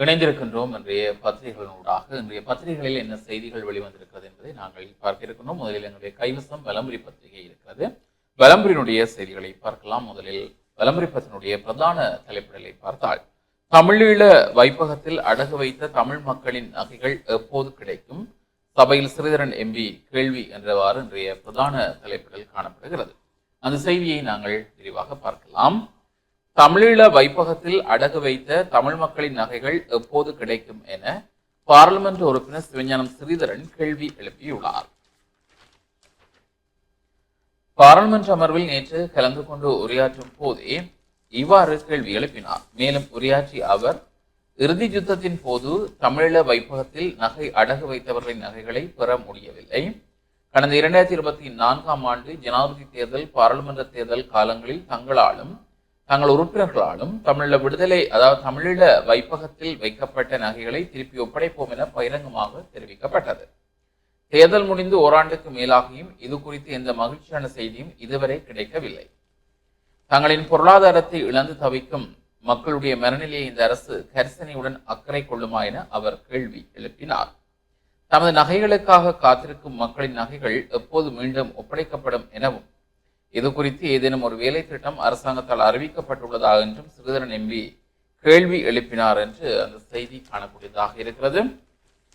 இணைந்திருக்கின்றோம் இன்றைய பத்திரிகைகளூடாக இன்றைய பத்திரிகைகளில் என்ன செய்திகள் வெளிவந்திருக்கிறது என்பதை நாங்கள் பார்க்க இருக்கின்றோம் முதலில் எங்களுடைய கைவசம் வலம்புரி பத்திரிகை இருக்கிறது. வலம்புரியினுடைய செய்திகளை பார்க்கலாம். முதலில் வலம்புரி பத்தினுடைய பிரதான தலைப்பிடலை பார்த்தால் தமிழீழ வைப்பகத்தில் அடகு வைத்த தமிழ் மக்களின் நகைகள் எப்போது கிடைக்கும்? சபையில் ஸ்ரீதரன் எம்பி கேள்வி என்றவாறு இன்றைய பிரதான தலைப்பிடல் காணப்படுகிறது. அந்த செய்தியை நாங்கள் விரிவாக பார்க்கலாம். தமிழீழ வைப்பகத்தில் அடகு வைத்த தமிழ் மக்களின் நகைகள் எப்போது கிடைக்கும் என பாராளுமன்ற உறுப்பினர் சிவஞானம் ஸ்ரீதரன் கேள்வி எழுப்பியுள்ளார். பாராளுமன்ற அமர்வில் நேற்று கலந்து கொண்டு உரையாற்றும் போதே இவ்வாறு கேள்வி எழுப்பினார். மேலும் உரையாற்றிய அவர் இறுதி யுத்தத்தின் போது தமிழீழ வைப்பகத்தில் நகை அடகு வைத்தவர்களின் நகைகளை பெற முடியவில்லை. கடந்த இரண்டாயிரத்தி இருபத்தி நான்காம் ஆண்டு ஜனாதிபதி தேர்தல் பாராளுமன்ற தேர்தல் காலங்களில் தங்களாலும் தங்கள் உறுப்பினர்களாலும் தமிழீழ விடுதலை அதாவது தமிழீழ வைப்பகத்தில் வைக்கப்பட்ட நகைகளை திருப்பி ஒப்படைப்போம் என பகிரங்கமாக தெரிவிக்கப்பட்டது. தேர்தல் முடிந்து ஓராண்டுக்கு மேலாகியும் இது குறித்து எந்த மகிழ்ச்சியான செய்தியும் இதுவரை கிடைக்கவில்லை. தங்களின் பொருளாதாரத்தை இழந்து தவிக்கும் மக்களுடைய மனநிலையை இந்த அரசு கரிசனையுடன் அக்கறை கொள்ளுமா என அவர் கேள்வி எழுப்பினார். தமது நகைகளுக்காக காத்திருக்கும் மக்களின் நகைகள் எப்போது மீண்டும் ஒப்படைக்கப்படும் எனவும் இது குறித்து ஏதேனும் ஒரு வேலை திட்டம் அரசாங்கத்தால் அறிவிக்கப்பட்டுள்ளதா என்றும் சிறிதரன் எம்பி கேள்வி எழுப்பினார் என்று அந்த செய்தி காணக்கூடியதாக இருக்கிறது.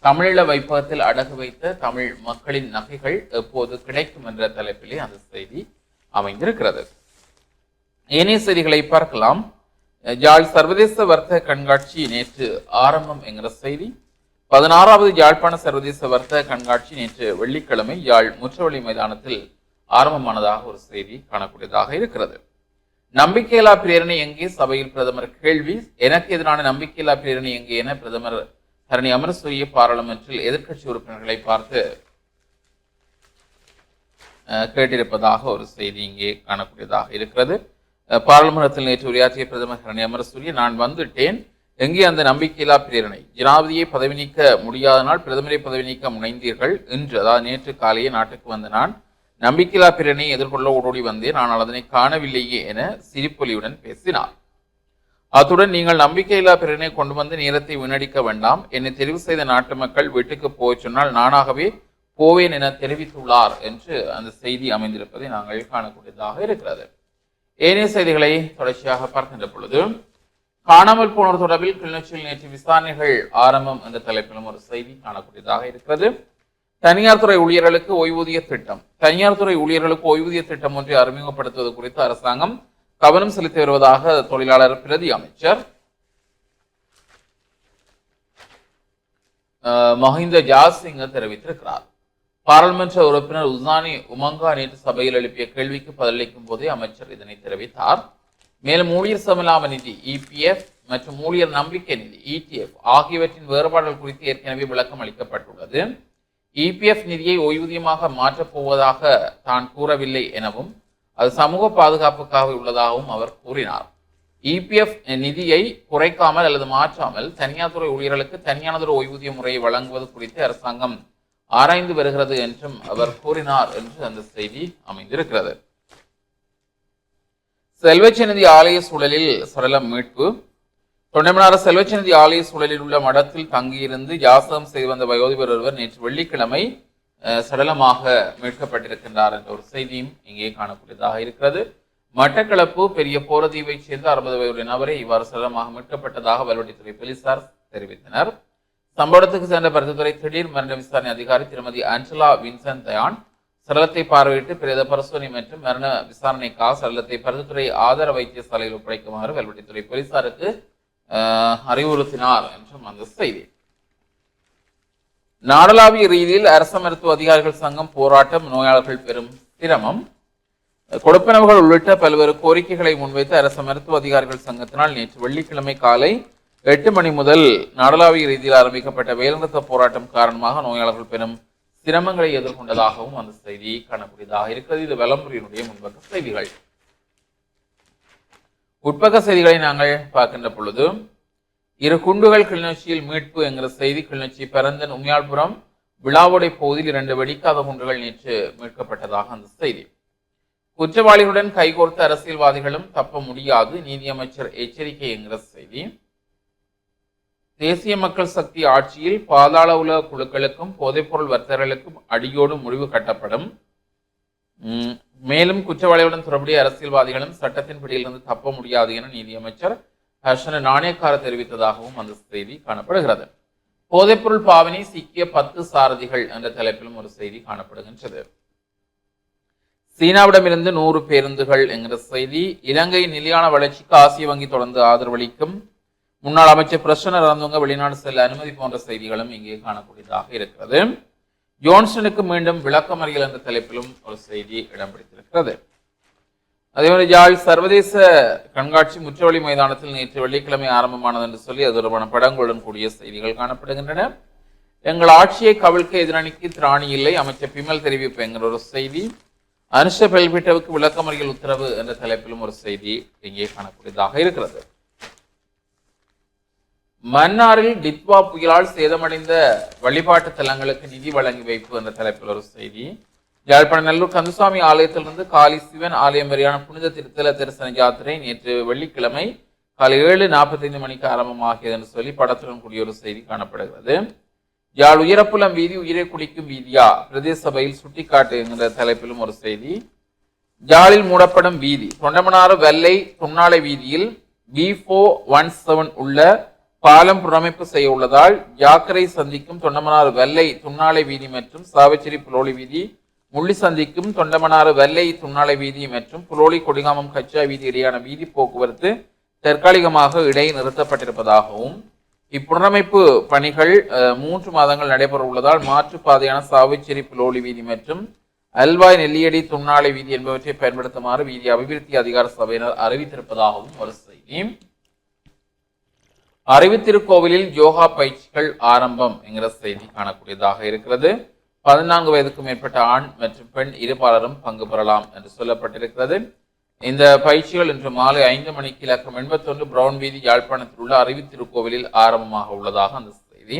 தமிழீழ வைப்பகத்தில் அடகு வைத்த தமிழ் மக்களின் நகைகள் எப்போது கிடைக்கும் என்ற தலைப்பிலே அந்த செய்தி அமைந்திருக்கிறது. ஏனைய செய்திகளை பார்க்கலாம். யாழ் சர்வதேச வர்த்தக கண்காட்சி நேற்று ஆரம்பம் என்கிற செய்தி. பதினாறாவது யாழ்ப்பாண சர்வதேச வர்த்தக கண்காட்சி நேற்று வெள்ளிக்கிழமை யாழ் முற்றவழி மைதானத்தில் ஆரம்பமானதாக ஒரு செய்தி காணக்கூடியதாக இருக்கிறது. நம்பிக்கையில்லா பிரேரணை எங்கே? சபையில் பிரதமர் கேள்வி எனக்கு எதிரான நம்பிக்கையில்லா பிரேரணை எங்கே? என பிரதமர் தரணி அமரசூரிய பாராளுமன்றில் எதிர்க்கட்சி உறுப்பினர்களை பார்த்து கேட்டிருப்பதாக ஒரு செய்தி இங்கே காணக்கூடியதாக இருக்கிறது. பாராளுமன்றத்தில் நேற்று உரையாற்றிய பிரதமர் ஹரணி அமரசூரிய நான் வந்துட்டேன். எங்கே அந்த நம்பிக்கையில்லா பிரேரணை? ஜனாதிபதியை பதவி நீக்க முடியாதனால் பிரதமரை பதவி நீக்க முனைந்தீர்கள் இன்று அதாவது நேற்று காலையே நாட்டுக்கு வந்த நான் நம்பிக்கையில்லா பிறனை எதிர்கொள்ள ஓடோடி வந்தேன் ஆனால் அதனை காணவில்லையே என சிரிப்பொலியுடன் பேசினார் அத்துடன் நீங்கள் நம்பிக்கையில்லா பிறனை கொண்டு வந்து நேரத்தை வீணடிக்க வேண்டாம். என்னை தெரிவு செய்த நாட்டு மக்கள் வீட்டுக்கு போய் சொன்னால் நானாகவே போவேன் என தெரிவித்துள்ளார் என்று அந்த செய்தி அமைந்திருப்பதை நாங்கள் காணக்கூடியதாக இருக்கிறது. ஏனைய செய்திகளை தொடர்ச்சியாக பார்க்கின்ற பொழுது காணாமல் போனோர் தொடர்பில் கிளிநொச்சியில் நேற்று விசாரணைகள் ஆரம்பம் என்ற தலைப்பிலும் ஒரு செய்தி காணக்கூடியதாக இருக்கிறது. தனியார் துறை ஊழியர்களுக்கு ஓய்வூதிய திட்டம். தனியார் துறை ஊழியர்களுக்கு ஓய்வூதிய திட்டம் ஒன்றை அறிமுகப்படுத்துவது குறித்து அரசாங்கம் கவனம் செலுத்தி வருவதாக தொழிலாளர் பிரதி அமைச்சர். மஹிந்த ஜாசிங்க தெரிவித்திருக்கிறார். பாராளுமன்ற உறுப்பினர் உசானி உமங்கா நேற்று சபையில் எழுப்பிய கேள்விக்கு பதிலளிக்கும் போதே அமைச்சர் இதனை தெரிவித்தார். மேலும் ஊழியர் சமலாம நிதி இபிஎஃப் மற்றும் ஊழியர் நம்பிக்கை நிதி இடிஎஃப் ஆகியவற்றின் வேறுபாடுகள் குறித்து ஏற்கனவே விளக்கம் அளிக்கப்பட்டுள்ளது. இபிஎஃப் நிதியை ஓய்வூதியமாக மாற்றப் போவதாக தான் கூறவில்லை எனவும் அது சமூக பாதுகாப்புக்காக உள்ளதாகவும் அவர் கூறினார். இபிஎஃப் நிதியை குறைக்காமல் அல்லது மாற்றாமல் தனியார் துறை ஊழியர்களுக்கு தனியானதொரு ஓய்வூதிய முறையை வழங்குவது குறித்து அரசாங்கம் ஆராய்ந்து வருகிறது என்றும் அவர் கூறினார் என்று அந்த செய்தி அமைந்திருக்கிறது. செல்வச்சநிதி ஆலய சூழலில் சடலம் மீட்பு தொண்டமனார செல்வச்சநிதி ஆலய சூழலில் உள்ள மடத்தில் தங்கியிருந்து யாசகம் செய்து வந்த வயோதிபர் ஒருவர் நேற்று வெள்ளிக்கிழமை சடலமாக மீட்கப்பட்டிருக்கின்றார் என்ற ஒரு செய்தியும் இங்கே காணக்கூடியதாக இருக்கிறது. மட்டக்களப்பு பெரிய போரதீவைச் சேர்ந்த அறுபது வயதுடைய நபரை இவ்வாறு சடலமாக மீட்கப்பட்டதாக வல்வெட்டித்துறை போலீசார் தெரிவித்தனர். சம்பவத்துக்கு சென்ற பரிசுத்துறை திடீர் மரண விசாரணை அதிகாரி திருமதி அஞ்சலா வின்சன் தயான் சடலத்தை பார்வையிட்டு பிரேத பரிசோதனை மற்றும் மரண விசாரணைக்காக சடலத்தை பரிசுத்துறை ஆதார வைத்தியசாலையில் ஒப்படைக்குமாறு வல்வெட்டித்துறை போலீசாருக்கு அறிவுறுத்தினார் என்றும் அந்த செய்தி. நாடளாவிய ரீதியில் அரச மருத்துவ அதிகாரிகள் சங்கம் போராட்டம் நோயாளர்கள் பெறும் சிரமம். கொடுப்பனவுகள் உள்ளிட்ட பல்வேறு கோரிக்கைகளை முன்வைத்து அரச மருத்துவ அதிகாரிகள் சங்கத்தினால் நேற்று வெள்ளிக்கிழமை காலை எட்டு மணி முதல் நாடளாவிய ரீதியில் ஆரம்பிக்கப்பட்ட வேலைநிறுத்த போராட்டம் காரணமாக நோயாளர்கள் பெறும் சிரமங்களை எதிர்கொண்டதாகவும் அந்த செய்தி காணக்கூடியதாக இருக்கிறது. இது வலம்புரியினுடைய முன்பக்க செய்திகள். உட்பக்க செய்திகளை நாங்கள் பார்க்கின்ற பொழுது இரு குண்டுகள் கிளிநொச்சியில் மீட்பு என்கிற செய்தி கிளிநொச்சி பரந்தன் உமியாள்புரம் விழாவுடை பகுதியில் இரண்டு வெடிக்காத குண்டுகள் நேற்று மீட்கப்பட்டதாக அந்த செய்தி. குற்றவாளிகளுடன் கைகோர்த்த அரசியல்வாதிகளும் தப்ப முடியாது நீதியமைச்சர் எச்சரிக்கை என்கிற செய்தி. தேசிய மக்கள் சக்தி ஆட்சியில் பாதாள உலக குழுக்களுக்கும் போதைப்பொருள் வர்த்தகர்களுக்கும் அடியோடு முடிவு கட்டப்படும். உம், மேலும் குற்றவாளிகளுடன் தொடர்புடைய அரசியல்வாதிகளும் சட்டத்தின் பிடியிலிருந்து தப்ப முடியாது என நீதியமைச்சர் ஹர்ஷன நாணயக்கார தெரிவித்ததாகவும் அந்த செய்தி காணப்படுகிறது. போதைப்பொருள் பாவனை சிக்கிய பத்து சாரதிகள் என்ற தலைப்பிலும் ஒரு செய்தி காணப்படுகின்றது. சீனாவிடமிருந்து நூறு பேருந்துகள் என்கிற செய்தி இலங்கை நிலையான வளர்ச்சிக்கு ஆசிய வங்கி தொடர்ந்து ஆதரவளிக்கும். முன்னாள் அமைச்சர் பிரசன்ன இறந்தவங்க வெளிநாடு செல்ல அனுமதி போன்ற செய்திகளும் இங்கே காணக்கூடியதாக இருக்கிறது. ஜோன்சனுக்கு மீண்டும் விளக்கமறியல் என்ற தலைப்பிலும் ஒரு செய்தி இடம் பிடித்திருக்கிறது அதேமாதிரி யாழ் சர்வதேச கண்காட்சி முற்றவழி மைதானத்தில் நேற்று வெள்ளிக்கிழமை ஆரம்பமானது என்று சொல்லி அது தொடர்பான படங்களுடன் கூடிய செய்திகள் காணப்படுகின்றன. எங்கள் ஆட்சியை கவிழ்க்க எதிரணிக்கு திராணி இல்லை அமைச்சர் பிமல் தெரிவிப்பு என்கிற ஒரு செய்தி அனுஷ பெல்பிட்டவுக்கு விளக்கமறியல் உத்தரவு என்ற தலைப்பிலும் ஒரு செய்தி இங்கே காணக்கூடியதாக இருக்கிறது. மன்னாரில் டித்வா புயலால் சேதமடைந்த வழிபாட்டு தலங்களுக்கு நிதி வழங்கி வைப்பு என்ற தலைப்பில் ஒரு செய்தி. யாழ்ப்பாணம் நல்லூர் கந்தசுவாமி ஆலயத்திலிருந்து காளி சிவன் ஆலயம் வரையான புனித திருத்தல தரிசன யாத்திரை நேற்று வெள்ளிக்கிழமை காலை ஏழு நாற்பத்தைந்து மணிக்கு ஆரம்பமாகியது என்று சொல்லி படத்துடன் கூடிய ஒரு செய்தி காணப்படுகிறது. யாழ் உயரப்புலம் வீதி உயிரை குடிக்கும் வீதியா? பிரதேச சபையில் சுட்டிக்காட்டு என்கிற தலைப்பிலும் ஒரு செய்தி. யாழில் மூடப்படும் வீதி. தொண்டமனாறு வெள்ளை தொன்னாலை வீதியில் பி ஒன் செவன் உள்ள பாலம் புனரமைப்பு செய்ய உள்ளதால் யாக்கரை சந்திக்கும் தொண்டமனாறு வெள்ளை துண்ணாலை வீதி மற்றும் சாவச்சேரி புலோலி வீதி முள்ளி சந்திக்கும் தொண்டமனாறு வெள்ளை துண்ணாலை வீதி மற்றும் புலோலி கொடிகாமம் கச்சா வீதி இடையான வீதி போக்குவரத்து தற்காலிகமாக இடை நிறுத்தப்பட்டிருப்பதாகவும் இப்புனரமைப்பு பணிகள் மூன்று மாதங்கள் நடைபெற உள்ளதால் மாற்றுப்பாதையான சாவிச்சேரி புலோலி வீதி மற்றும் அல்வாய் நெல்லியடி துண்ணாலை வீதி என்பவற்றை பயன்படுத்துமாறு வீதி அபிவிருத்தி அதிகார சபையினர் அறிவித்திருப்பதாகவும் ஒரு செய்தி. அறிவித்திருக்கோவிலில் யோகா பயிற்சிகள் ஆரம்பம் என்கிற செய்தி காணக்கூடியதாக இருக்கிறது. பதினான்கு வயதுக்கும் மேற்பட்ட ஆண் மற்றும் பெண் இருபாலரும் பங்கு பெறலாம் என்று சொல்லப்பட்டிருக்கிறது. இந்த பயிற்சிகள் இன்று மாலை ஐந்து மணிக்கு இலக்கம் எண்பத்தொன்று பிரவுன் வீதி யாழ்ப்பாணத்தில் உள்ள அறிவித்திருக்கோவிலில் ஆரம்பமாக உள்ளதாக அந்த செய்தி.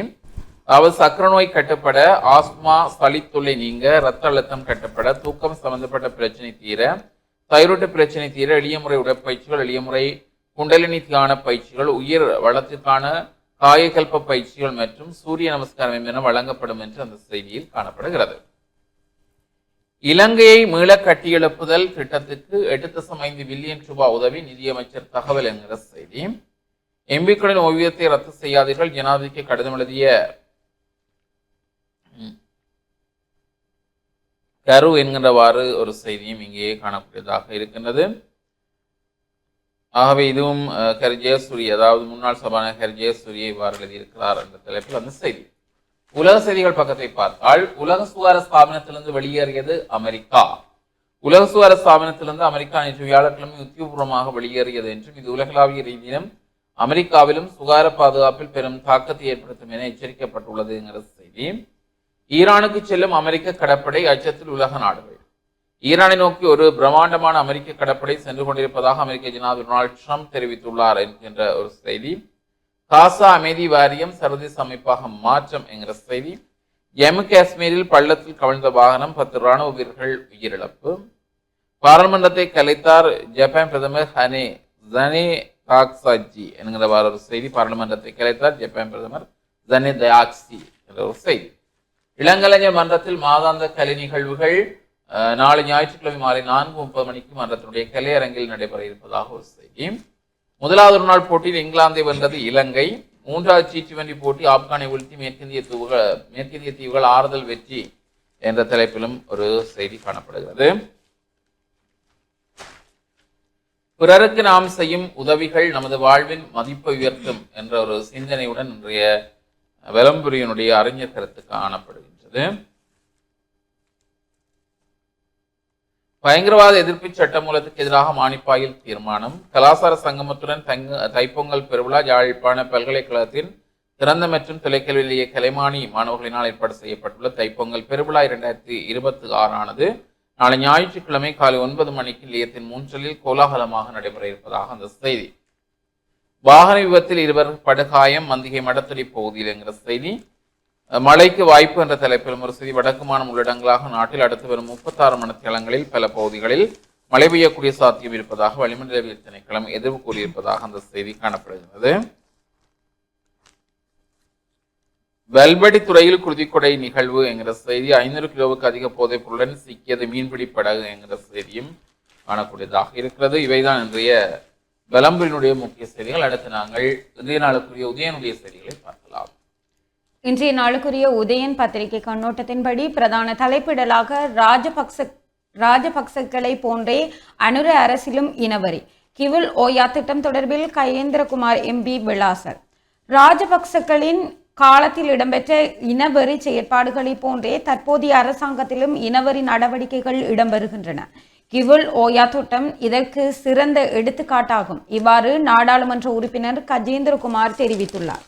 அதாவது சக்கர நோய் கட்டுப்பட ஆஸ்மா சளித்தொல்லை நீங்க ரத்த அழுத்தம் கட்டுப்பட தூக்கம் சம்பந்தப்பட்ட பிரச்சனை தீர தைரோட்டு பிரச்சனை தீர எளிய முறை உடற்பயிற்சிகள் எளிய முறை குண்டலினி தியான பயிற்சிகள் உயிர் வளத்திற்கான காயகல்ப பயிற்சிகள் மற்றும் சூரிய நமஸ்காரம் என வழங்கப்படும் என்று அந்த செய்தியில் காணப்படுகிறது. இலங்கையை மீள கட்டியெழுப்புதல் திட்டத்துக்கு எட்டு தசம் ஐந்து பில்லியன் ரூபாய் உதவி நிதியமைச்சர் தகவல் என்கிற செய்தி. எம்பிக்களின் ஓவியத்தை ரத்து செய்யாதீர்கள். ஜனாதிபதிக்கு கடிதம் எழுதிய கரு என்கின்றவாறு ஒரு செய்தியும் இங்கே காணக்கூடியதாக இருக்கின்றது. ஆகவே இதுவும் ஹெர் ஜெயசூரி அதாவது முன்னாள் சபாநாயகர் கரு ஜெயசூரியை இவ்வாறு எழுதியிருக்கிறார் என்ற தலைப்பில் அந்த செய்தி. உலக செய்திகள் பக்கத்தை பார்த்தால் உலக சுகார ஸ்தாபனத்திலிருந்து வெளியேறியது அமெரிக்கா. உலக சுகார ஸ்தாபனத்திலிருந்து அமெரிக்கா நேற்று வியாழக்கிழமை உத்தியோகபூர்வமாக வெளியேறியது என்றும் இது உலகளாவிய ரீதியிலும் அமெரிக்காவிலும் சுகார பாதுகாப்பில் பெரும் தாக்கத்தை ஏற்படுத்தும் என எச்சரிக்கப்பட்டுள்ளதுங்கிற செய்தி. ஈரானுக்கு செல்லும் அமெரிக்க கடற்படை அச்சத்தில் உலக நாடுகள். ஈரானை நோக்கி ஒரு பிரம்மாண்டமான அமெரிக்க கடற்படை சென்று கொண்டிருப்பதாக அமெரிக்க ஜனாதிபதி டொனால்ட் ட்ரம்ப் தெரிவித்துள்ளார் என்கின்ற ஒரு செய்தி. காசா அமைதி வாரியம் சர்வதேச அமைப்பாக மாற்றம் என்கிற செய்தி. ஜம்மு காஷ்மீரில் பள்ளத்தில் கவிழ்ந்த வாகனம் பத்து ராணுவ வீரர்கள் உயிரிழப்பு. பாராளுமன்றத்தை கலைத்தார் ஜப்பான் பிரதமர் ஹனே ஜனே தாக்சாஜி என்கிறவாறு ஒரு செய்தி. பாராளுமன்றத்தை கலைத்தார் ஜப்பான் பிரதமர் ஜனே தயாக்சி என்ற ஒரு செய்தி. இளங்கலைஞர் மன்றத்தில் மாதாந்த கலை நிகழ்வுகள் நாளை ஞாயிற்றுக்கிழமை மாலை நான்கு முப்பது மணிக்கு மன்றத்தினுடைய கலையரங்கில் நடைபெற இருப்பதாக ஒரு செய்தி. முதலாவது ஒரு நாள் போட்டியில் இங்கிலாந்தை வென்றது இலங்கை. மூன்றாவது டி டுவெண்டி போட்டி ஆப்கானை வீழ்த்தி மேற்கிந்திய தீவுகள் மேற்கிந்திய தீவுகள் ஆறுதல் வெற்றி என்ற தலைப்பிலும் ஒரு செய்தி காணப்படுகிறது. பிறருக்கு நாம் செய்யும் உதவிகள் நமது வாழ்வின் மதிப்பை உயர்த்தும் என்ற ஒரு சிந்தனையுடன் இன்றைய விளம்புரியினுடைய அறிஞர் கருத்து காணப்படுகின்றது. பயங்கரவாத எதிர்ப்பு சட்டமூலத்துக்கு எதிராக மானிப்பாயில் தீர்மானம். கலாசார சங்கமத்துடன் தங்க தைப்பொங்கல் பெருவிழா யாழ்ப்பாண பல்கலைக்கழகத்தின் திறந்த மற்றும் தொலைக்கல்வி நிலைய கலைமானி மாணவர்களினால் ஏற்பாடு செய்யப்பட்டுள்ள தைப்பொங்கல் பெருவிழா இரண்டாயிரத்தி இருபத்தி ஆறானது நாளை ஞாயிற்றுக்கிழமை காலை ஒன்பது மணிக்கு நிலையத்தின் மூன்றலில் கோலாகலமாக நடைபெற இருப்பதாக அந்த செய்தி. வாகன விபத்தில் இருவர் படுகாயம் மந்திகை மடத்தடி பகுதியில் என்கிற செய்தி. மழைக்கு வாய்ப்பு என்ற தலைப்பிலும் ஒரு செய்தி வடக்கு மாநிலம் உள்ளிடங்களாக நாட்டில் அடுத்து வரும் முப்பத்தாறு மணித்தளங்களில் பல பகுதிகளில் மழை பெய்யக்கூடிய சாத்தியம் இருப்பதாக வளிமண்டலவியல் திணைக்களம் எதிர்வு கூறியிருப்பதாக அந்த செய்தி காணப்படுகிறது வெல்வெடி துறையில் குருதிக்கொடை நிகழ்வு என்கிற செய்தி ஐநூறு கிலோவுக்கு அதிக போதைப் பொருளுடன் சிக்கியது மீன்பிடி படகு என்கிற செய்தியும் காணக்கூடியதாக இருக்கிறது. இவைதான் இன்றைய விளம்பரினுடைய முக்கிய செய்திகள். அடுத்து நாங்கள் இன்றைய நாளுக்குரிய உதயனுடைய செய்திகளை பார்க்கலாம் இன்றைய நாளுக்குரிய உதயன் பத்திரிகை கண்ணோட்டத்தின்படி பிரதான தலைப்பிடலாக ராஜபக்ச ராஜபக்சக்களை போன்றே அனுர அரசிலும் இனவரி. கிவில் ஓயா திட்டம் தொடர்பில் கயேந்திரகுமார் எம்பி விளாசர். ராஜபக்சக்களின் காலத்தில் இடம்பெற்ற இனவெறி செயற்பாடுகளை போன்றே தற்போதைய அரசாங்கத்திலும் இனவெறி நடவடிக்கைகள் இடம்பெறுகின்றன. கிவுல் ஓயா திட்டம் இதற்கு சிறந்த எடுத்துக்காட்டாகும். இவ்வாறு நாடாளுமன்ற உறுப்பினர் கஜேந்திரகுமார் தெரிவித்துள்ளார்.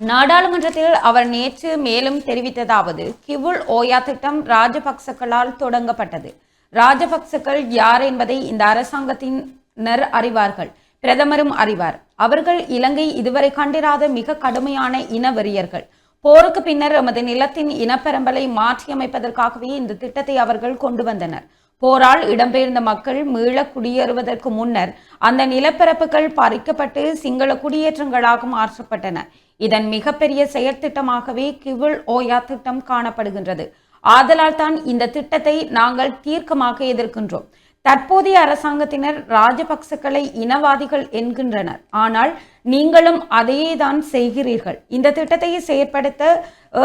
நாடாளுமன்றத்தில் அவர் நேற்று மேலும் தெரிவித்ததாவது கிவுல் ஓயா திட்டம் ராஜபக்சக்களால் தொடங்கப்பட்டது. ராஜபக்சக்கள் யார் என்பதை இந்த அரசாங்கத்தினர் அறிவார்கள். பிரதமரும் அறிவார். அவர்கள் இலங்கை இதுவரை கண்டிராத மிக கடுமையான இனவெறியர்கள். போருக்கு பின்னர் எமது நிலத்தின் இனப்பெரம்பலை மாற்றியமைப்பதற்காகவே இந்த திட்டத்தை அவர்கள் கொண்டு வந்தனர். போரால் இடம்பெயர்ந்த மக்கள் மீள குடியேறுவதற்கு முன்னர் அந்த நிலப்பரப்புகள் பறிக்கப்பட்டு சிங்கள குடியேற்றங்களாக மாற்றப்பட்டன இதன் மிகப்பெரிய செயற்திட்டமாகவே கிவுள் ஓயா திட்டம் காணப்படுகின்றது. ஆதலால் தான் இந்த திட்டத்தை நாங்கள் தீர்க்கமாக எதிர்க்கின்றோம். தற்போதைய அரசாங்கத்தினர் ராஜபக்சக்களை இனவாதிகள் என்கின்றனர். ஆனால் நீங்களும் அதையே தான் செய்கிறீர்கள். இந்த திட்டத்தை செயற்படுத்த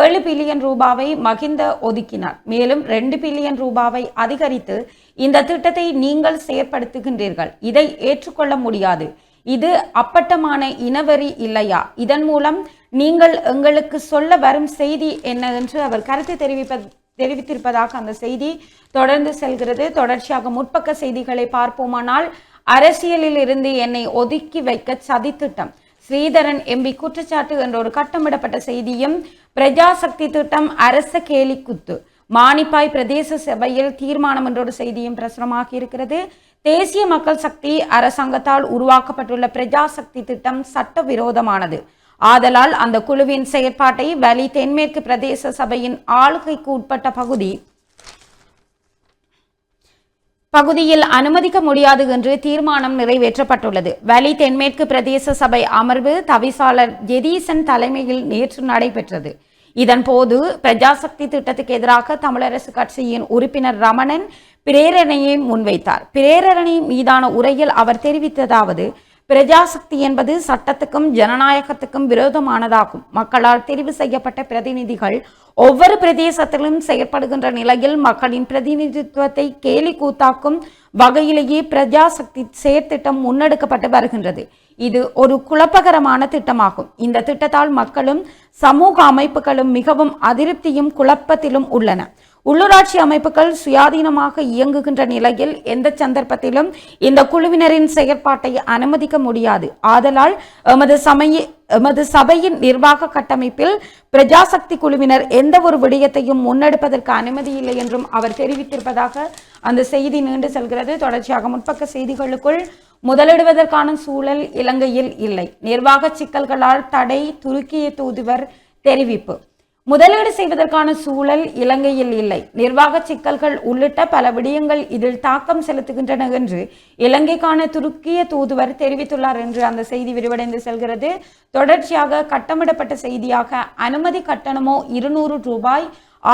ஏழு பில்லியன் ரூபாவை மகிந்த ஒதுக்கினார். மேலும் ரெண்டு பில்லியன் ரூபாவை அதிகரித்து இந்த திட்டத்தை நீங்கள் செயற்படுத்துகின்றீர்கள். இதை ஏற்றுக்கொள்ள முடியாது. இது அப்பட்டமான இனவெறி இல்லையா? இதன் மூலம் நீங்கள் எங்களுக்கு சொல்ல வரும் செய்தி என்ன என்று அவர் கருத்து தெரிவிப்ப தெரிவித்திருப்பதாக அந்த செய்தி தொடர்ந்து செல்கிறது. தொடர்ச்சியாக முற்பக்க செய்திகளை பார்ப்போமானால் அரசியலில் இருந்து என்னை ஒதுக்கி வைக்க சதித்திட்டம் ஸ்ரீதரன் எம்பி குற்றச்சாட்டு என்ற ஒரு கட்டமிடப்பட்ட செய்தியும் பிரஜாசக்தி திட்டம் அரச கேலிக்குத்து மானிப்பாய் பிரதேச சபையில் தீர்மானம் என்ற ஒரு செய்தியும் பிரசுரமாகி இருக்கிறது. தேசிய மக்கள் சக்தி அரசாங்கத்தால் உருவாக்கப்பட்டுள்ள பிரஜாசக்தி திட்டம் சட்டவிரோதமானது. ஆதலால் அந்த குழுவின் செயற்பாட்டை வலி தென்மேற்கு பிரதேச சபையின் ஆளுகைக்கு உட்பட்ட பகுதி பகுதியில் அனுமதிக்க முடியாது என்று தீர்மானம் நிறைவேற்றப்பட்டுள்ளது. வலி தென்மேற்கு பிரதேச சபை அமர்வு தவிசாளர் ஜெதீசன் தலைமையில் நேற்று நடைபெற்றது. இதன் போது பிரஜாசக்தி திட்டத்துக்கு எதிராக தமிழரசு கட்சியின் உறுப்பினர் ரமணன் பிரேரணையை முன்வைத்தார். பிரேரணை மீதான உரையில் அவர் தெரிவித்ததாவது பிரஜாசக்தி என்பது சட்டத்துக்கும் ஜனநாயகத்துக்கும் விரோதமானதாகும். மக்களால் தெரிவு செய்யப்பட்ட பிரதிநிதிகள் ஒவ்வொரு பிரதேசத்திலும் செயற்படுகின்ற நிலையில் மக்களின் பிரதிநிதித்துவத்தை கேலி கூத்தாக்கும் வகையிலேயே பிரஜாசக்தி செயற்திட்டம் முன்னெடுக்கப்பட்டு வருகின்றது. இது ஒரு குழப்பகரமான திட்டமாகும். இந்த திட்டத்தால் மக்களும் சமூக அமைப்புகளும் மிகவும் அதிருப்தியும் குழப்பத்திலும் உள்ளன. உள்ளூராட்சி அமைப்புகள் சுயாதீனமாக இயங்குகின்ற நிலையில் எந்த சந்தர்ப்பத்திலும் இந்த குழுவினரின் செயற்பாட்டை அனுமதிக்க முடியாது. ஆதலால் எமது சமய எமது சபையின் நிர்வாக கட்டமைப்பில் பிரஜாசக்தி குழுவினர் எந்த ஒரு விடயத்தையும் முன்னெடுப்பதற்கு அனுமதி இல்லை என்றும் அவர் தெரிவித்திருப்பதாக அந்த செய்தி நீண்டு செல்கிறது. தொடர்ச்சியாக முற்பக்க செய்திகளுக்குள் முதலிடுவதற்கான சூழல் இலங்கையில் இல்லை. நிர்வாக சிக்கல்களால் தடை துருக்கிய தூதுவர் தெரிவிப்பு. முதலீடு செய்வதற்கான சூழல் இலங்கையில் இல்லை. நிர்வாக சிக்கல்கள் உள்ளிட்ட பல விடயங்கள் இதில் தாக்கம் செலுத்துகின்றன என்று இலங்கைக்கான துருக்கிய தூதுவர் தெரிவித்துள்ளார் என்று அந்த செய்தி விரிவடைந்து செல்கிறது. தொடர்ச்சியாக கட்டமிடப்பட்ட செய்தியாக அனுமதி கட்டணமோ இருநூறு ரூபாய்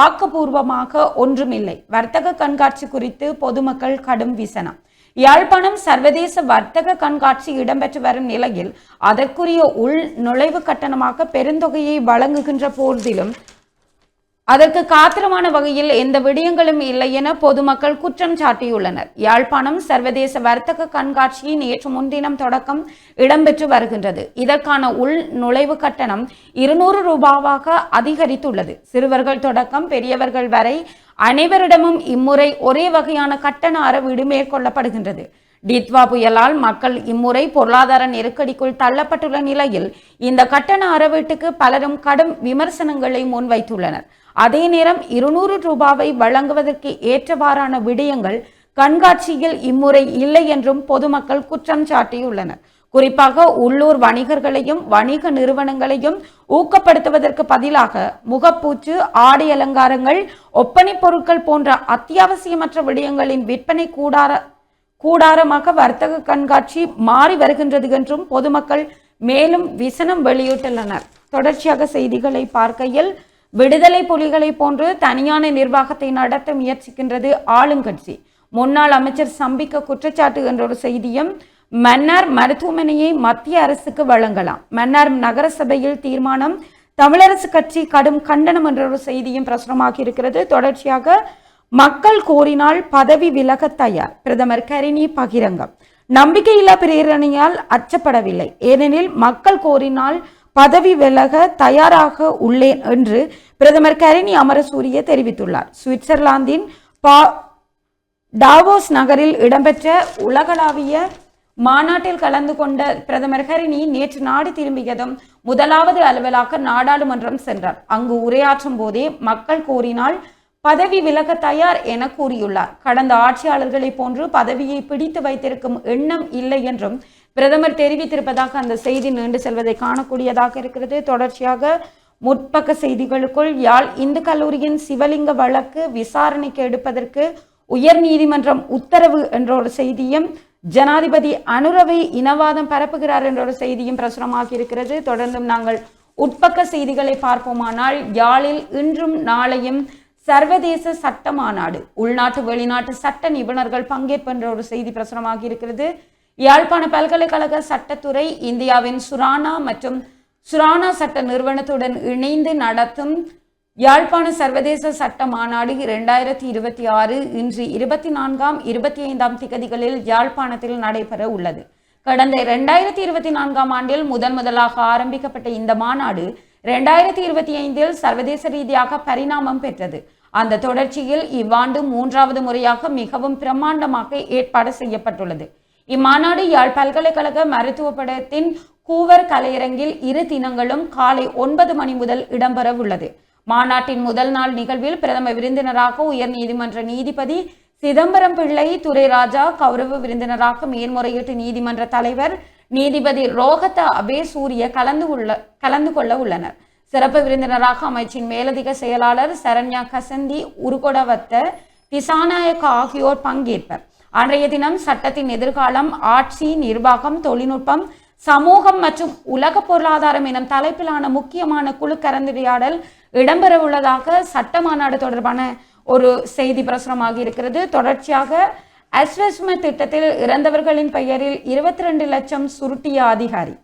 ஆக்கப்பூர்வமாக ஒன்றுமில்லை. வர்த்தக கண்காட்சி குறித்து பொதுமக்கள் கடும் விசனம். யாழ்ப்பாணம் சர்வதேச வர்த்தக கண்காட்சி இடம்பெற்று வரும் நிலையில் அதற்குரிய உள் நுழைவு கட்டணமாக பெருந்தொகையை வழங்குகின்ற போதிலும் அதற்கு காத்திரமான வகையில் எந்த விடயங்களும் இல்லை என பொதுமக்கள் குற்றம் சாட்டியுள்ளனர். யாழ்ப்பாணம் சர்வதேச வர்த்தக கண்காட்சி நேற்று முன்தினம் தொடக்கம் இடம்பெற்று வருகின்றது. இதற்கான உள் நுழைவு கட்டணம் இருநூறு ரூபாவாக அதிகரித்துள்ளது. சிறுவர்கள் தொடக்கம் பெரியவர்கள் வரை அனைவரிடமும் இம்முறை ஒரே வகையான கட்டண அறவீடு மேற்கொள்ளப்படுகின்றது. டித்வா புயலால் மக்கள் இம்முறை பொருளாதார நெருக்கடிக்குள் தள்ளப்பட்டுள்ள நிலையில் இந்த கட்டண அறவீட்டுக்கு பலரும் கடும் விமர்சனங்களை முன்வைத்துள்ளனர். அதே நேரம் இருநூறு ரூபாவை வழங்குவதற்கு ஏற்றவாறான விடயங்கள் கண்காட்சியில் இம்முறை இல்லை என்றும் பொதுமக்கள் குற்றம் சாட்டியுள்ளனர். குறிப்பாக உள்ளூர் வணிகர்களையும் வணிக நிறுவனங்களையும் ஊக்கப்படுத்துவதற்கு பதிலாக முகப்பூச்சு ஆடை அலங்காரங்கள் ஒப்பனை பொருட்கள் போன்ற அத்தியாவசியமற்ற விடயங்களின் விற்பனை கூடார கூடாரமாக வர்த்தக கண்காட்சி மாறி வருகின்றது என்றும் பொதுமக்கள் மேலும் விசனம் வெளியிட்டுள்ளனர். தொடர்ச்சியாக செய்திகளை பார்க்கையில் விடுதலை புலிகளை போன்று தனியான நிர்வாகத்தை நடத்த முயற்சிக்கின்றது ஆளுங்கட்சி. முன்னாள் அமைச்சர் சம்பிக்க குற்றச்சாட்டு என்ற ஒரு செய்தியும் மன்னார் மருத்துவமனையை மத்திய அரசுக்கு வழங்கலாம். மன்னார் நகரசபையில் தீர்மானம் தமிழரசு கட்சி கடும் கண்டனம் என்ற ஒரு செய்தியும் பிரசுரமாகி இருக்கிறது. தொடர்ச்சியாக மக்கள் கோரினால் பதவி விலக தயார். பிரதமர் கரிணி பகிரங்கம். நம்பிக்கையில்லா பிரேரணையால் அச்சப்படவில்லை. ஏனெனில் மக்கள் கோரினால் பதவி விலக தயாராக உள்ளேன் என்று பிரதமர் கரிணி அமரசூரிய தெரிவித்துள்ளார். சுவிட்சர்லாந்தின் பா டாவோஸ் நகரில் இடம்பெற்ற உலகளாவிய மாநாட்டில் கலந்து கொண்ட பிரதமர் ஹரிணி நேற்று நாடு திரும்பியதும் முதலாவது அலுவலாக நாடாளுமன்றம் சென்றார். அங்கு உரையாற்றும் போதே மக்கள் கோரினால் பதவி விலக தயார் என கூறியுள்ளார். கடந்த ஆட்சியாளர்களை போன்று பதவியை பிடித்து வைத்திருக்கும் எண்ணம் இல்லை என்றும் பிரதமர் தெரிவித்திருப்பதாக அந்த செய்தி நீண்டு செல்வதை காணக்கூடியதாக இருக்கிறது. தொடர்ச்சியாக முற்பக்க செய்திகளுக்குள் யாழ் இந்து கல்லூரியின் சிவலிங்க வழக்கு விசாரணைக்கு எடுப்பதற்கு உயர் நீதிமன்றம் உத்தரவு என்ற ஒரு செய்தியும் ஜனாதிபதி அனுரவை இனவாதம் பரப்புகிறார் என்ற ஒரு செய்தியும் பிரசுரமாகி இருக்கிறது. தொடர்ந்தும் நாங்கள் உட்பக்க செய்திகளை பார்ப்போமானால் யாழில் இன்றும் நாளையும் சர்வதேச சட்ட மாநாடு உள்நாட்டு வெளிநாட்டு சட்ட நிபுணர்கள் பங்கேற்பு என்ற ஒரு செய்தி பிரசுரமாகி இருக்கிறது. யாழ்ப்பாண பல்கலைக்கழக சட்டத்துறை இந்தியாவின் சுரானா மற்றும் சுரானா சட்ட நிறுவனத்துடன் இணைந்து நடத்தும் யாழ்ப்பாண சர்வதேச சட்ட மாநாடு இரண்டாயிரத்தி இருபத்தி ஆறு இன்று இருபத்தி நான்காம் இருபத்தி ஐந்தாம் திகதிகளில் யாழ்ப்பாணத்தில் நடைபெற உள்ளது. கடந்த இரண்டாயிரத்தி இருபத்தி நான்காம் ஆண்டில் முதன் முதலாக ஆரம்பிக்கப்பட்ட இந்த மாநாடு இரண்டாயிரத்தி இருபத்தி ஐந்தில் சர்வதேச ரீதியாக பரிணாமம் பெற்றது. அந்த தொடர்ச்சியில் இவ்வாண்டு மூன்றாவது முறையாக மிகவும் பிரம்மாண்டமாக ஏற்பாடு செய்யப்பட்டுள்ளது. இம்மாநாடு யாழ் பல்கலைக்கழக மருத்துவ படத்தின் கூவர் கலையரங்கில் இரு தினங்களும் காலை ஒன்பது மணி முதல் இடம்பெற உள்ளது. மாநாட்டின் முதல் நாள் நிகழ்வில் பிரதம விருந்தினராக உயர் நீதிமன்ற நீதிபதி சிதம்பரம் பிள்ளை துரைராஜா கௌரவ விருந்தினராக மேன்முறையீட்டு நீதிமன்ற தலைவர் நீதிபதி ரோஹத்த அபேசூரிய கலந்து உள்ள கலந்து கொள்ள உள்ளனர். சிறப்பு விருந்தினராக அமைச்சின் மேலதிக செயலாளர் சரண்யா கசந்தி உருகொடவத்த திசாநாயக்க ஆகியோர் பங்கேற்பர். அன்றைய தினம் சட்டத்தின் எதிர்காலம் ஆட்சி நிர்வாகம் தொழில்நுட்பம் சமூகம் மற்றும் உலக பொருளாதாரம் எனும் தலைப்பிலான முக்கியமான குழு கலந்துரையாடல் இடம்பெற உள்ளதாக சட்ட மாநாடு தொடர்பான ஒரு செய்தி பிரசுரமாக இருக்கிறது. தொடர்ச்சியாக அஸ்வஸ்ம திட்டத்தில் இறந்தவர்களின் பெயரில் இருபத்தி ரெண்டு லட்சம் சுருட்டிய அதிகாரி.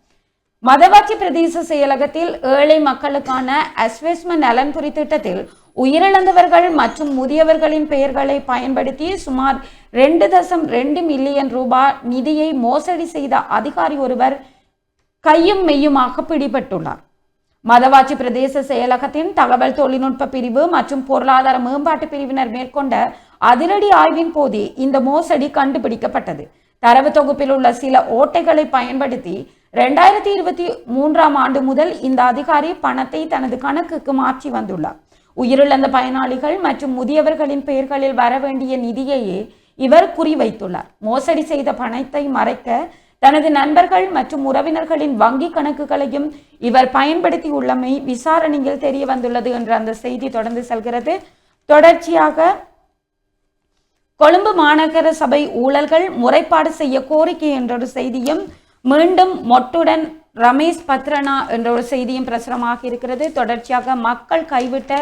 மதவாச்சி பிரதேச செயலகத்தில் ஏழை மக்களுக்கான அஸ்வஸ்ம நலன்புரி திட்டத்தில் உயிரிழந்தவர்கள் மற்றும் முதியவர்களின் பெயர்களை பயன்படுத்தி சுமார் ரெண்டு தசம் ரெண்டு மில்லியன் ரூபாய் நிதியை மோசடி செய்த அதிகாரி ஒருவர் கையும் மெய்யுமாக பிடிபட்டுள்ளார். மதவாச்சி பிரதேச செயலகத்தின் தகவல் தொழில்நுட்ப பிரிவு மற்றும் பொருளாதார மேம்பாட்டு பிரிவினர் மேற்கொண்ட அதிரடி ஆய்வின் போதே இந்த மோசடி கண்டுபிடிக்கப்பட்டது. தரவு தொகுப்பில் உள்ள சில ஓட்டைகளை பயன்படுத்தி ரெண்டாயிரத்தி இருபத்தி மூன்றாம் ஆண்டு முதல் இந்த அதிகாரி பணத்தை தனது கணக்குக்கு மாற்றி வந்துள்ளார். உயிரிழந்த பயனாளிகள் மற்றும் முதியவர்களின் பெயர்களில் வர வேண்டிய நிதியையே இவர் குறிவைத்துள்ளார். மோசடி செய்த பணத்தை மறைக்க தனது நண்பர்கள் மற்றும் உறவினர்களின் வங்கி கணக்குகளையும் இவர் பயன்படுத்தி உள்ளமை விசாரணையில் தெரிய வந்துள்ளது என்று அந்த செய்தி தொடர்ந்து செல்கிறது. தொடர்ச்சியாக கொழும்பு மாநகர சபை ஊழல்கள் முறைப்பாடு செய்ய கோரிக்கை என்ற ஒரு செய்தியும் மீண்டும் மொட்டுடன் ரமேஷ் பத்ரனா என்ற ஒரு செய்தியும் பிரசுரமாக இருக்கிறது. தொடர்ச்சியாக மக்கள் கைவிட்ட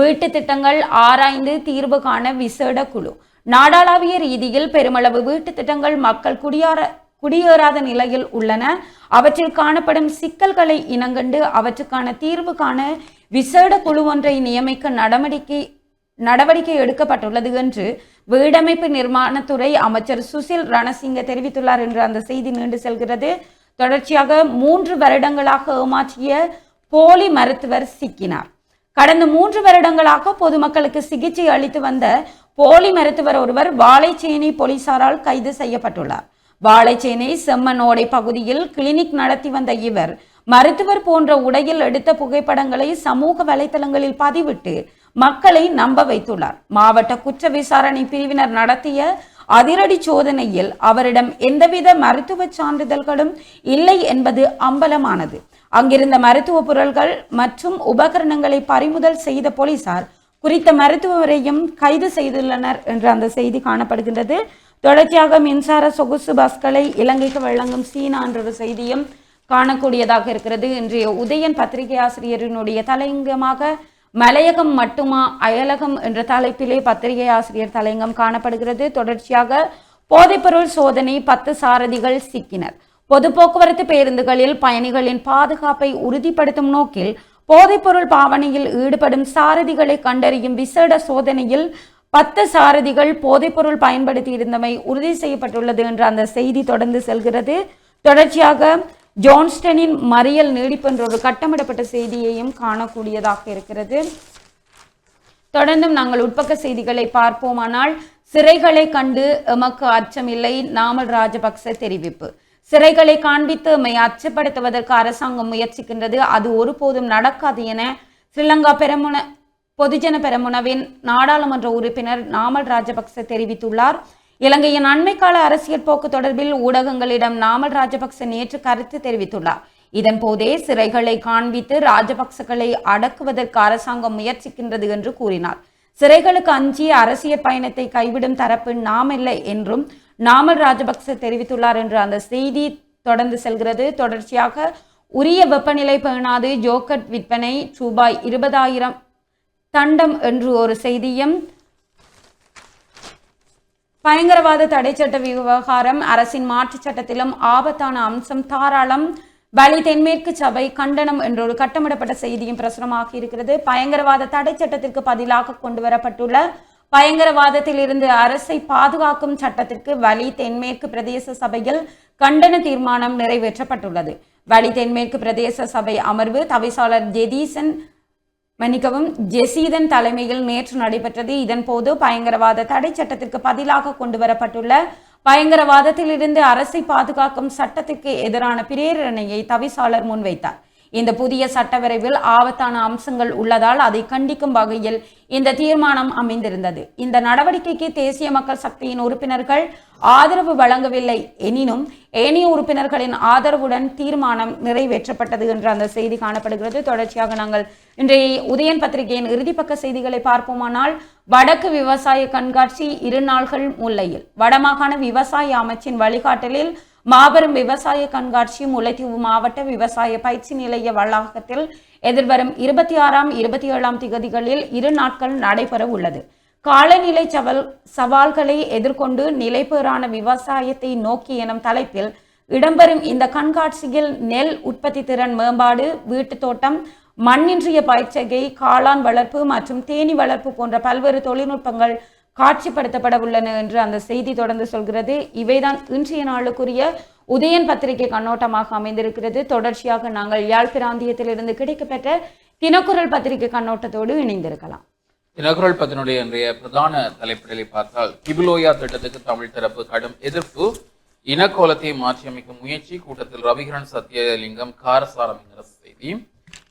வீட்டு திட்டங்கள் ஆராய்ந்து தீர்வு காண விசேட குழு. நாடாளாவிய ரீதியில் பெருமளவு வீட்டு திட்டங்கள் மக்கள் குடியார குடியேறாத நிலையில் உள்ளன. அவற்றில் காணப்படும் சிக்கல்களை இனங்கண்டு அவற்றுக்கான தீர்வு காண விசேட குழு ஒன்றை நியமிக்க நடவடிக்கை நடவடிக்கை எடுக்கப்பட்டுள்ளது என்று வீடமைப்பு நிர்மாணத்துறை அமைச்சர் சுசில் ரணசிங்க தெரிவித்துள்ளார் என்று அந்த செய்தி நீண்டு செல்கிறது. தொடர்ச்சியாக மூன்று வருடங்களாக ஏமாற்றிய போலி மருத்துவர் சிக்கினார். கடந்த மூன்று வருடங்களாக பொதுமக்களுக்கு சிகிச்சை அளித்து வந்த போலி மருத்துவர் ஒருவர் வாழைச்சேனை போலீசாரால் கைது செய்யப்பட்டுள்ளார். வாழைச்சேனை செம்மனோடை பகுதியில் கிளினிக் நடத்தி வந்த இவர் மருத்துவர் போன்ற உடையில் எடுத்த புகைப்படங்களை சமூக வலைதளங்களில் பதிவிட்டு மக்களை நம்ப வைத்துள்ளார். மாவட்ட குற்ற விசாரணை பிரிவினர் நடத்திய அதிரடி சோதனையில் அவரிடம் எந்தவித மருத்துவ சான்றிதழ்களும் இல்லை என்பது அம்பலமானது. அங்கிருந்த மருத்துவ பொருட்கள் மற்றும் உபகரணங்களை பறிமுதல் செய்த போலீசார் குறித்த மருத்துவரையும் கைது செய்துள்ளனர் என்று அந்த செய்தி காணப்படுகின்றது. தொடர்ச்சியாக மின்சார சொகுசு பஸ்களை இலங்கைக்கு வழங்கும் சீனா என்ற ஒரு செய்தியும் காணக்கூடியதாக இருக்கிறது. இன்றைய உதயன் பத்திரிகை ஆசிரியரினுடைய தலையங்கமாக மலையகம் மட்டுமா அயலகம் என்ற தலைப்பிலே பத்திரிகை ஆசிரியர் தலையங்கம் காணப்படுகிறது. தொடர்ச்சியாக போதைப்பொருள் சோதனை பத்து சாரதிகள் சிக்கினர். பொது போக்குவரத்து பேருந்துகளில் பயணிகளின் பாதுகாப்பை உறுதிப்படுத்தும் நோக்கில் போதைப்பொருள் பாவனையில் ஈடுபடும் சாரதிகளை கண்டறியும் விசேட சோதனையில் பத்து சாரதிகள் போதைப்பொருள் பயன்படுத்தி இருந்தமை உறுதி செய்யப்பட்டுள்ளது என்ற அந்த செய்தி தொடர்ந்து செல்கிறது. தொடர்ச்சியாக ஜோன்ஸ்டனின் மறியல் நீடிப்பு என்ற ஒரு கட்டமிடப்பட்ட செய்தியையும் காணக்கூடியதாக இருக்கிறது. தொடர்ந்தும் நாங்கள் உட்பக்க செய்திகளை பார்ப்போமானால் சிறைகளை கண்டு எமக்கு அச்சமில்லை. நாமல் ராஜபக்ச தெரிவிப்பு. சிறைகளை காண்பித்து எம்மை அச்சப்படுத்துவதற்கு அரசாங்கம் முயற்சிக்கின்றது. அது ஒருபோதும் நடக்காது என ஸ்ரீலங்கா பெரமுன பொதுஜன பெரமுனவின் நாடாளுமன்ற உறுப்பினர் நாமல் ராஜபக்ச தெரிவித்துள்ளார். இலங்கையின் அண்மைக்கால அரசியல் போக்கு தொடர்பில் ஊடகங்களிடம் நாமல் ராஜபக்ச நேற்று கருத்து தெரிவித்துள்ளார். இதன் போதே சிறைகளை காண்பித்து ராஜபக்சகளை அடக்குவதற்கு அரசாங்கம் முயற்சிக்கின்றது என்று கூறினார். சிறைகளுக்கு அஞ்சி அரசியல் பயணத்தை கைவிடும் தரப்பு நாமில்லை என்றும் நாமல் ராஜபக்ச தெரிவித்துள்ளார் என்று அந்த செய்தி தொடர்ந்து செல்கிறது. தொடர்ச்சியாக உரிய வெப்பநிலை பேணாது ஜோக்கட் விற்பனை ரூபாய் இருபதாயிரம் தண்டம் என்று ஒரு செய்தியும். பயங்கரவாத தடை சட்ட விவகாரம் அரசின் மாற்று சட்டத்திலும் ஆபத்தான அம்சம் தாராளம் வலி தென்மேற்கு சபை கண்டனம் என்ற ஒரு கட்டமிடப்பட்ட செய்தியும் பிரசுரமாகி இருக்கிறது. பயங்கரவாத தடை சட்டத்திற்கு பதிலாக கொண்டு வரப்பட்டுள்ள பயங்கரவாதத்தில் இருந்து அரசை பாதுகாக்கும் சட்டத்திற்கு வலி தென்மேற்கு பிரதேச சபையில் கண்டன தீர்மானம் நிறைவேற்றப்பட்டுள்ளது. வலி தென்மேற்கு பிரதேச சபை அமர்வு தவிசாளர் ஜெதீசன் மன்னிக்கவும் ஜெசீதன் தலைமையில் நேற்று நடைபெற்றது. இதன்போது பயங்கரவாத தடை சட்டத்திற்கு பதிலாக கொண்டு வரப்பட்டுள்ள பயங்கரவாதத்திலிருந்து அரசை பாதுகாக்கும் சட்டத்திற்கு எதிரான பிரேரணையை தவிசாளர் முன்வைத்தார். இந்த புதிய சட்டவரைவில் ஆபத்தான அம்சங்கள் உள்ளதால் அதை கண்டிக்கும் வகையில் இந்த தீர்மானம் அமைந்திருந்தது. இந்த நடவடிக்கைக்கு தேசிய மக்கள் சக்தியின் உறுப்பினர்கள் ஆதரவு வழங்கவில்லை. எனினும் ஏனைய உறுப்பினர்களின் ஆதரவுடன் தீர்மானம் நிறைவேற்றப்பட்டது என்ற அந்த செய்தி காணப்படுகிறது. தொடர்ச்சியாக நாங்கள் இன்றைய உதயன் பத்திரிகையின் இறுதிப்பக்க செய்திகளை பார்ப்போமானால் வடக்கு விவசாய கண்காட்சி இரு நாள்கள் முல்லையில் வடமாகாண விவசாய அமைச்சின் வழிகாட்டலில் மாபெரும் விவசாய கண்காட்சியும் முல்லைத்தீவு மாவட்ட விவசாய பயிற்சி நிலைய வளாகத்தில் எதிர்வரும் இருபத்தி ஆறாம் இருபத்தி ஏழாம் திகதிகளில் இரு நாட்கள் நடைபெற உள்ளது. காலநிலை சவல் சவால்களை எதிர்கொண்டு நிலைபெறான விவசாயத்தை நோக்கி எனும் தலைப்பில் இடம்பெறும் இந்த கண்காட்சியில் நெல் உற்பத்தி திறன் மேம்பாடு வீட்டுத் தோட்டம் மண்ணின்றிய பயிற்சிகை காளான் வளர்ப்பு மற்றும் தேனீ வளர்ப்பு போன்ற பல்வேறு தொழில்நுட்பங்கள் காட்சிப்படுத்தப்பட உள்ளன என்று அந்த செய்தி தொடர்ந்து சொல்கிறது. இவைதான் இன்றைய நாளுக்குரிய உதயன் பத்திரிகை கண்ணோட்டமாக அமைந்திருக்கிறது. தொடர்ச்சியாக நாங்கள் யாழ் பிராந்தியத்திலிருந்து கிடைக்கப்பெற்ற தினக்குரல் பத்திரிகை கண்ணோட்டத்தோடு இணைந்திருக்கலாம். தினக்குரல் பத்தினுடைய இன்றைய பிரதான தலைப்பிடலை பார்த்தால் கிபிலோயா திட்டத்துக்கு தமிழ் தரப்பு கடும் எதிர்ப்பு. இனக்கோலத்தை மாற்றியமைக்கும் முயற்சி கூட்டத்தில் ரவிகரன் சத்யலிங்கம் காரசாரம் என்கிற செய்தி.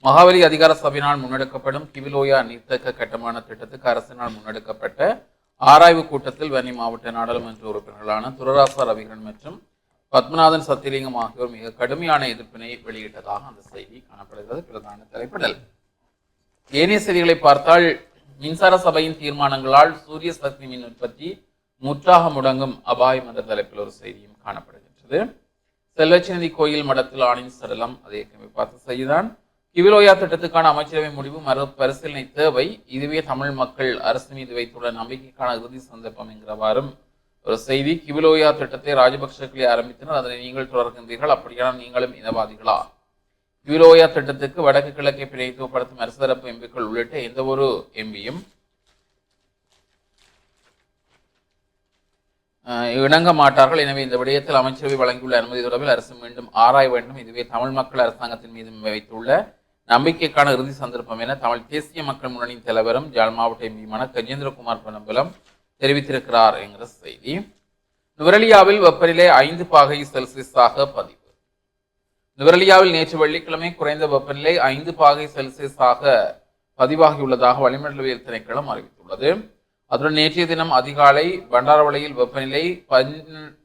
மகாவலி அதிகார சபையினால் முன்னெடுக்கப்படும் கிபிலோயா நீர்த்தக்க கட்டுமான திட்டத்துக்கு அரசினால் முன்னெடுக்கப்பட்ட ஆராய்வு கூட்டத்தில் வன்னி மாவட்ட நாடாளுமன்ற உறுப்பினர்களான துரராசா ரவிகரன் மற்றும் பத்மநாதன் சத்தியலிங்கம் ஆகியோர் மிக கடுமையான எதிர்ப்பினை வெளியிட்டதாக அந்த செய்தி காணப்படுகிறது. பிரதான தலைப்பிடல். ஏனைய செய்திகளை பார்த்தால் மின்சார சபையின் தீர்மானங்களால் சூரிய சக்தி மின் உற்பத்தி முற்றாக முடங்கும் அபாயம் என்ற தலைப்பில் ஒரு செய்தியும் காணப்படுகின்றது. செல்வச்சநதி கோயில் மடத்தில் ஆணின் சடலம் அதை பார்த்த செய்திதான். கிவிலோயா திட்டத்துக்கான அமைச்சரவை முடிவு மறு பரிசீலனை தேவை. இதுவே தமிழ் மக்கள் அரசு மீது வைத்துள்ள நம்பிக்கைக்கான இறுதி சந்தர்ப்பம் என்கிறவாறும் ஒரு செய்தி. கிவிலோயா திட்டத்தை ராஜபக்சக்களை ஆரம்பித்தனர். அதனை நீங்கள் தொடர்கின்றீர்கள். அப்படியான நீங்களும் இனவாதிகளா கிவிலோயா திட்டத்துக்கு வடக்கு கிழக்கை பிரதித்துவப்படுத்தும் அரசு தரப்பு எம்பிக்கள் உள்ளிட்ட எந்த ஒரு எம்பியும் இணங்க மாட்டார்கள். எனவே இந்த விடயத்தில் அமைச்சரவை வழங்கியுள்ள அனுமதி தொடர்பில் அரசு மீண்டும் ஆராய வேண்டும். இதுவே தமிழ் மக்கள் அரசாங்கத்தின் மீது வைத்துள்ள நம்பிக்கைக்கான இறுதி சந்தர்ப்பம் என தமிழ் தேசிய மக்கள் முன்னணியின் தலைவரும் ஜாழ் மாவட்ட எம்பியுமான கஜேந்திரகுமார் பொன்னம்பலம் தெரிவித்திருக்கிறார் என்கிற செய்தி. நுவரலியாவில் வெப்பநிலை ஐந்து பாகை செல்சியஸாக பதிவு. நுவரலியாவில் நேற்று வெள்ளிக்கிழமை குறைந்த வெப்பநிலை ஐந்து பாகை செல்சியஸாக பதிவாகியுள்ளதாக வளிமண்டலவியல் திணைக்களம் அறிவித்துள்ளது. அதுடன் நேற்றைய தினம் அதிகாலை பண்டாரவளையில் வெப்பநிலை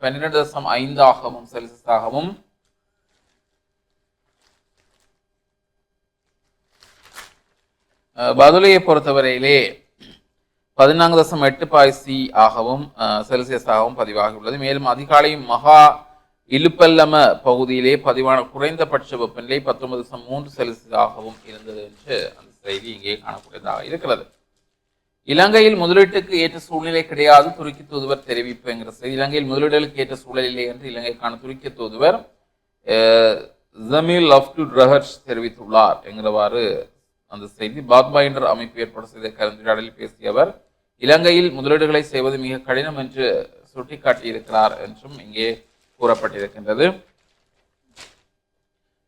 பன்னிரண்டு தசம் ஐந்தாகவும் செல்சியஸாகவும் பதுளையை பொறுத்தவரையிலே பதினான்கு தசம் எட்டு பாய் சி ஆகவும் செல்சியஸ் ஆகவும் பதிவாகியுள்ளது. மேலும் அதிகாலை மகா இலுப்பல்லம பகுதியிலே பதிவான குறைந்தபட்ச வெப்பநிலை பத்தொன்பது தசம் மூன்று செல்சியஸாகவும் இருந்தது என்று அந்த செய்தி இங்கே காணக்கூடியதாக இருக்கிறது. இலங்கையில் முதலீட்டுக்கு ஏற்ற சூழ்நிலை கிடையாது துருக்கி தூதுவர் தெரிவிப்பு என்கிற செய்தி. இலங்கையில் முதலீடுகளுக்கு ஏற்ற சூழல் இல்லை என்று இலங்கைக்கான துருக்கிய தூதுவர் அஹ், ஜமீல் லஃப்டு ரஹர்ஷ் தெரிவித்துள்ளார் என்கிறவாறு அந்த செய்தி பாத்மா என்ற அமைப்பு ஏற்பாடு செய்த கலந்துரையாடலில் பேசிய அவர் இலங்கையில் முதலீடுகளை செய்வது மிக கடினம் என்று சுட்டிக்காட்டியிருக்கிறார் என்றும் இங்கே கூறப்பட்டிருக்கின்றது.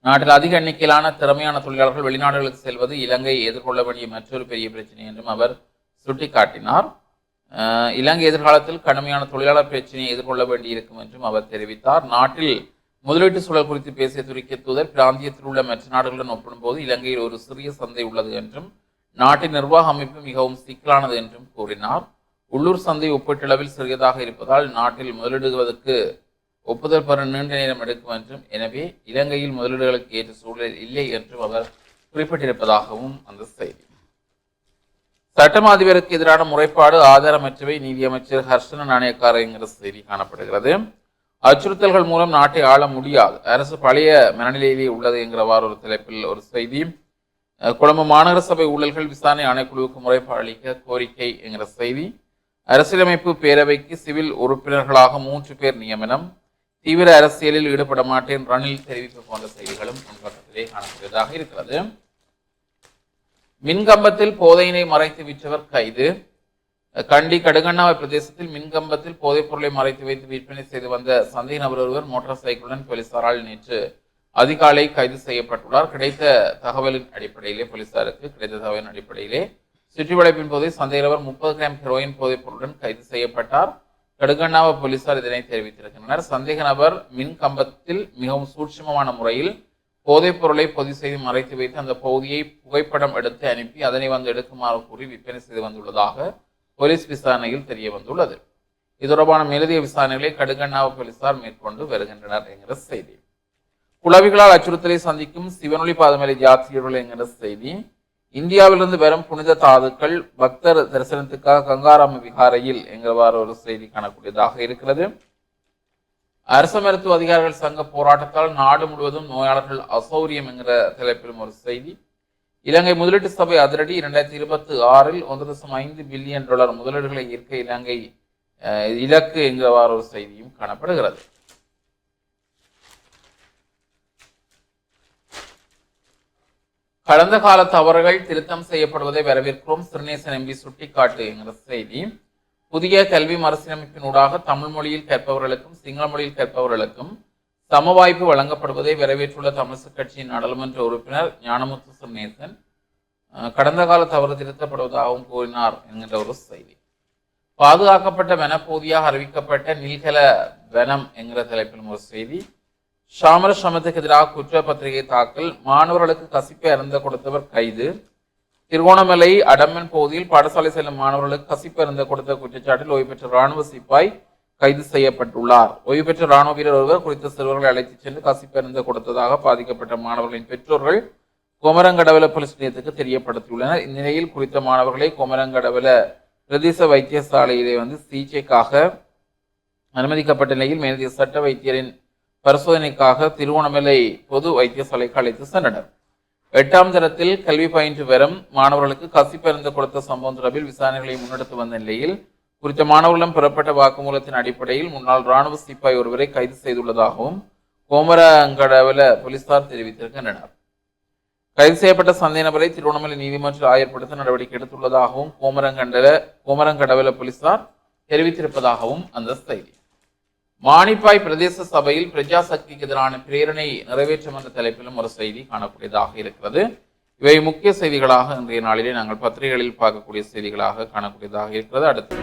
நாட்டில் அதிக எண்ணிக்கையிலான திறமையான தொழிலாளர்கள் வெளிநாடுகளுக்கு செல்வது இலங்கை எதிர்கொள்ள வேண்டிய மற்றொரு பெரிய பிரச்சனை என்றும் அவர் சுட்டிக்காட்டினார். இலங்கை எதிர்காலத்தில் கடுமையான தொழிலாளர் பிரச்சனையை எதிர்கொள்ள வேண்டியிருக்கும் என்றும் அவர் தெரிவித்தார். நாட்டில் முதலீட்டு சூழல் குறித்து பேசிய துருக்கிய தூதர் பிராந்தியத்தில் உள்ள மற்ற நாடுகளுடன் ஒப்பிடும்போது இலங்கையில் ஒரு சிறிய சந்தை உள்ளது என்றும் நாட்டின் நிர்வாக அமைப்பு மிகவும் சிக்கலானது என்றும் கூறினார். உள்ளூர் சந்தை ஒப்பீட்டளவில் சிறியதாக இருப்பதால் நாட்டில் முதலீடுவதற்கு ஒப்புதல் பெற நீண்ட நேரம் எடுக்கும் என்றும் எனவே இலங்கையில் முதலீடுகளுக்கு ஏற்ற சூழல் இல்லை என்றும் அவர் குறிப்பிட்டிருப்பதாகவும் அந்த செய்தி. சட்டம் அதிபருக்கு எதிரான முறைப்பாடு ஆதாரமற்றவை நீதியமைச்சர் ஹர்ஷன நாணயக்கார என்கிற செய்தி காணப்படுகிறது. அச்சுறுத்தல்கள் மூலம் நாட்டை ஆள முடியாது. அரசு பழைய மனநிலையிலேயே உள்ளது என்கிறவாறு ஒரு தலைப்பில் ஒரு செய்தி அஹ், கொழும்பு மாநகர சபை ஊழல்கள் விசாரணை ஆணைக்குழுவுக்கு முறைப்பாடு அளிக்க கோரிக்கை என்கிற செய்தி. அரசியலமைப்பு பேரவைக்கு சிவில் உறுப்பினர்களாக மூன்று பேர் நியமனம். தீவிர அரசியலில் ஈடுபட மாட்டேன். ரணில் தெரிவிப்பு போன்ற செய்திகளும் முன்பக்கத்திலே காணக்கூடியதாக இருக்கிறது. மின்கம்பத்தில் போதையினை மறைத்து விற்றவர் கைது. கண்டி கடுகண்ணாவை பிரதேசத்தில் மின்கம்பத்தில் போதைப் பொருளை மறைத்து வைத்து விற்பனை செய்து வந்த சந்தேக நபர் ஒருவர் மோட்டார் சைக்கிளுடன் போலீசாரால் நேற்று அதிகாலை கைது செய்யப்பட்டுள்ளார். கிடைத்த தகவலின் அடிப்படையிலே போலீசாருக்கு கிடைத்த தகவலின் அடிப்படையிலே சுற்றி வளைப்பின் போது சந்தேக நபர் முப்பது கிராம் ஹெரோயின் போதைப் பொருளுடன் கைது செய்யப்பட்டார். கடுகண்ணாவ போலீசார் இதனை தெரிவித்திருக்கின்றனர். சந்தேக நபர் மின் கம்பத்தில் மிகவும் சூட்சுமமான முறையில் போதைப் பொருளை பொதி செய்து மறைத்து வைத்து அந்த பகுதியை புகைப்படம் எடுத்து அனுப்பி அதனை வந்து எடுக்குமாறு கூறி விற்பனை செய்து வந்துள்ளதாக போலீஸ் விசாரணையில் தெரிய வந்துள்ளது. இது தொடர்பான மேலதிக விசாரணைகளை கடுகண்ணாவ போலீசார் மேற்கொண்டு வருகின்றனர் என்கிற செய்தி. குளவிகளால் அச்சுறுத்தலை சந்திக்கும் சிவனொளி பாதமலை யாத்திரியர்கள் என்கிற செய்தி இந்தியாவிலிருந்து வரும் புனித தாதுக்கள் பக்தர் தரிசனத்துக்காக கங்காராம விகாரையில் என்கிறவாறு ஒரு செய்தி காணக்கூடியதாக இருக்கிறது. அரசு மருத்துவ அதிகாரிகள் சங்க போராட்டத்தால் நாடு முழுவதும் நோயாளர்கள் அசௌரியம் என்கிற தலைப்பிலும் ஒரு செய்தி இலங்கை முதலீட்டு சபை அதிரடி இரண்டாயிரத்தி இருபத்தி ஆறில் ஒன்று தசம் ஐந்து பில்லியன் டாலர் முதலீடுகளை ஈர்க்க இலங்கை இலக்கு என்கிறவாறு ஒரு செய்தியும் காணப்படுகிறது. கடந்த கால தவறுகள் திருத்தம் செய்யப்படுவதை வரவேற்கிறோம். சிறுநேசன் எம்பி சுட்டிக்காட்டு என்கிற செய்தி. புதிய கல்வி மறுசீரமைப்பினூடாக தமிழ் மொழியில் கற்பவர்களுக்கும் சிங்கள மொழியில் கற்பவர்களுக்கும் சம வாய்ப்பு வழங்கப்படுவதை வரவேற்றுள்ள தமிழக கட்சியின் நாடாளுமன்ற உறுப்பினர் ஞானமுத்து சுமேசன் கடந்த கால தவறு திருத்தப்படுவதாகவும் கூறினார் என்கின்ற ஒரு செய்தி. பாதுகாக்கப்பட்ட வனப்பகுதியாக அறிவிக்கப்பட்ட நீல்கல வனம் என்கிற தலைப்பில் ஒரு செய்தி. சாமர சமத்துக்கு எதிராக குற்றப்பத்திரிகை தாக்கல். மாணவர்களுக்கு கசிப்பை அருந்த கொடுத்தவர் கைது. திருகோணமலை அடம்பன் பகுதியில் பாடசாலை செல்லும் மாணவர்களுக்கு கசிப்பு அருந்த கொடுத்த குற்றச்சாட்டில் ஓய்வு பெற்ற ராணுவ சிப்பாய் கைது செய்யப்பட்டுள்ளார். ஓய்வு பெற்ற ராணுவ வீரர் ஒருவர் குறித்த சிறுவர்களை அழைத்துச் சென்று கசிப்பு கொடுத்ததாக பாதிக்கப்பட்ட மாணவர்களின் பெற்றோர்கள் குமரங்கடவல போலீஸ் நிலையத்துக்கு தெரியப்படுத்தியுள்ளனர். இந்நிலையில் குறித்த மாணவர்களை குமரங்கடவல பிரதேச வைத்தியசாலையிலே வந்து சிகிச்சைக்காக அனுமதிக்கப்பட்ட நிலையில் மேலதிக சட்ட வைத்தியரின் பரிசோதனைக்காக திருவோணமலை பொது வைத்தியசாலைக்கு அழைத்து சென்றனர். எட்டாம் தரத்தில் கல்வி பயின்று வரும் மாணவர்களுக்கு கசிப்பருந்து கொடுத்த சம்பவம் தொடர்பில் விசாரணைகளை முன்னெடுத்து வந்த நிலையில் குறித்த மாணவர்களிடம் பெறப்பட்ட வாக்குமூலத்தின் அடிப்படையில் முன்னாள் ராணுவ சிப்பாய் ஒருவரை கைது செய்துள்ளதாகவும் கோமரங்கடவல போலீசார் தெரிவித்திருக்கின்றனர். கைது செய்யப்பட்ட சந்தேக நபரை திருவண்ணாமலை நீதிமன்றத்தில் ஆயர்படுத்த நடவடிக்கை எடுத்துள்ளதாகவும் கோமரங்கண்டல கோமரங்கடவல போலீசார் தெரிவித்திருப்பதாகவும் அந்த செய்தி. மானிப்பாய் பிரதேச சபையில் பிரஜா சக்திக்கு எதிரான பிரேரணை நிறைவேற்றம் என்ற தலைப்பிலும் ஒரு செய்தி காணக்கூடியதாக இருக்கிறது. இவை முக்கிய செய்திகளாக இன்றைய நாளிலே நாங்கள் பத்திரிகைகளில் பார்க்கக்கூடிய செய்திகளாக காணக்கூடியதாக இருக்கிறது. அடுத்து